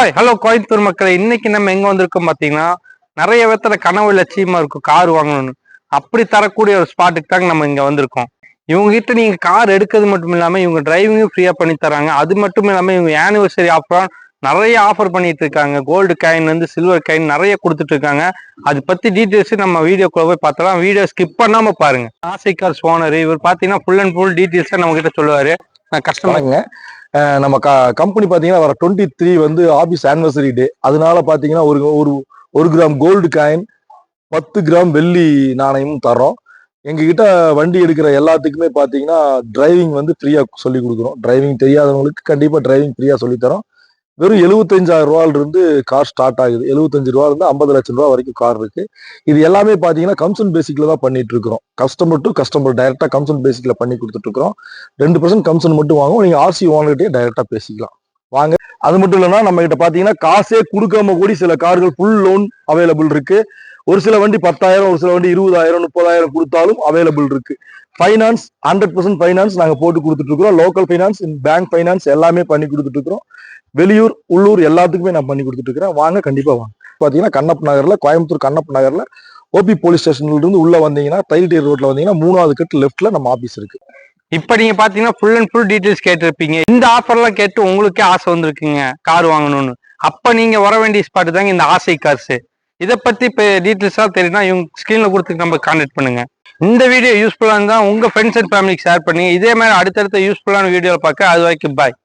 Hi hello Coimbatore மக்களை. இன்னைக்கு நம்ம எங்க வந்திருக்கோம் பாத்தீங்கன்னா நிறைய விதத்துல கனவு லட்சியமா இருக்கும். கார் வாங்கணும்னு. அப்படி தரக்கூடிய ஒரு ஸ்பாட்டுக்கு தாங்க நம்ம இங்க வந்திருக்கோம். இவங்க கிட்ட நீங்க கார் எடுக்கிறது மட்டும் இல்லாம இவங்க டிரைவிங்கும் ஃப்ரீயா பண்ணி தராங்க. அது மட்டும் இல்லாம இவங்க ஆனிவர்சரி ஆஃபரா நிறைய ஆஃபர் பண்ணிட்டு இருக்காங்க. கோல்டு காயின் வந்து சில்வர் காயின் நிறைய கொடுத்துட்டு இருக்காங்க. அது பத்தி டீட்டெயில்ஸ் நம்ம வீடியோக்குள்ள போய் பார்த்தலாம் வீடியோ ஸ்கிப் பண்ணாம பாருங்க. ஆசை கார்ஸ் ஓனர் இவர் பாத்தீங்கன்னா ஃபுல் அண்ட் ஃபுல் டீட்டெயில்ஸ் நம்ம கிட்ட சொல்லுவாரு. நான் கஷ்டமாங்க நம்ம க கம்பெனி பார்த்தீங்கன்னா வர டுவெண்ட்டி த்ரீ வந்து ஆபீஸ் ஆனிவர்சரி டே அதனால பார்த்தீங்கன்னா ஒரு ஒரு ஒரு கிராம் கோல்டு காயின் பத்து கிராம் வெள்ளி நாணயமும் தரோம் எங்ககிட்ட வண்டி எடுக்கிற எல்லாத்துக்குமே பார்த்தீங்கன்னா டிரைவிங் வந்து ஃப்ரீயாக சொல்லி கொடுக்குறோம். டிரைவிங் தெரியாதவங்களுக்கு கண்டிப்பாக டிரைவிங் ஃப்ரீயாக சொல்லித்தரோம் வெறும் எழுபத்தஞ்சாயிரம் ரூபால இருந்து கார் ஸ்டார்ட் ஆகுது. எழுபத்தஞ்சு ரூபாயில ஐம்பது லட்சம் ரூபா வரைக்கும் கார் இருக்கு. இது எல்லாமே பார்த்தீங்கன்னா கம்சன் பேசிக்ல தான் பண்ணிட்டு இருக்கிறோம். கஸ்டமர் டு கஸ்டமர் டைரக்டா கம்சன் பேசிக்ல பண்ணி கொடுத்துட்டு இருக்கிறோம். ரெண்டு பர்சன்ட் கம்சன் மட்டும் வாங்குவோம். நீங்க ஆர்சி ஓனர்கிட்டயே டைரக்டா பேசிக்கலாம். வாங்க. அது மட்டும் இல்லைன்னா நம்ம கிட்ட பாத்தீங்கன்னா காசே கொடுக்காம கூடி சில கார்கள் ஃபுல் லோன் அவைலபிள் இருக்கு. ஒரு சில வண்டி பத்தாயிரம் ஒரு சில வண்டி இருபதாயிரம் முப்பதாயிரம் கொடுத்தாலும் அவைலபிள் இருக்கு. ஃபைனான்ஸ் ஹண்ட்ரட் பர்சன்ட் ஃபைனான்ஸ் நாங்கள் போட்டு கொடுத்துட்டு இருக்கிறோம் லோக்கல் ஃபைனான்ஸ் பேங்க் ஃபைனான்ஸ் எல்லாமே பண்ணி கொடுத்துட்டு இருக்கிறோம் வெளியூர் உள்ளூர் எல்லாத்துக்குமே நான் பண்ணி கொடுத்துட்டு இருக்கிறேன் வாங்க கண்டிப்பாக வாங்க. பார்த்தீங்கன்னா கண்ணப்ப நகரில் கோயம்புத்தூர் கண்ணப்ப நகரில் ஓபி போலீஸ் ஸ்டேஷன்லேருந்து உள்ளே வந்தீங்கன்னா தைல்டேர் ரோட்டில் வந்தீங்கன்னா மூணாவது கட்டு லெஃப்ட்ல நம்ம ஆஃபீஸ் இருக்கு. இப்ப நீங்க பாத்தீங்கன்னா ஃபுல் அண்ட் ஃபுல் டீடைல்ஸ் கேட்டிருப்பீங்க. இந்த ஆஃபர்லாம் கேட்டு உங்களுக்கே ஆசை வந்திருக்குங்க கார் வாங்கணும்னு. அப்ப நீங்க வர வேண்டிய ஸ்பாட் தாங்க இந்த ஆசை கார்ஸ் இதை பத்தி இப்போ டீட்டெயில்ஸாக தெரியும்னா இவங்க ஸ்கிரீன்ல கொடுத்து நம்ம கான்டாக்ட் பண்ணுங்க. இந்த வீடியோ யூஸ்ஃபுல்லாக இருந்தால் உங்க ஃப்ரெண்ட்ஸ் அண்ட் ஃபேமிலிக்கு ஷேர் பண்ணி இதே மாதிரி அடுத்தடுத்த யூஸ்ஃபுல்லான வீடியோ பார்க்க. அது வரைக்கும் பாய்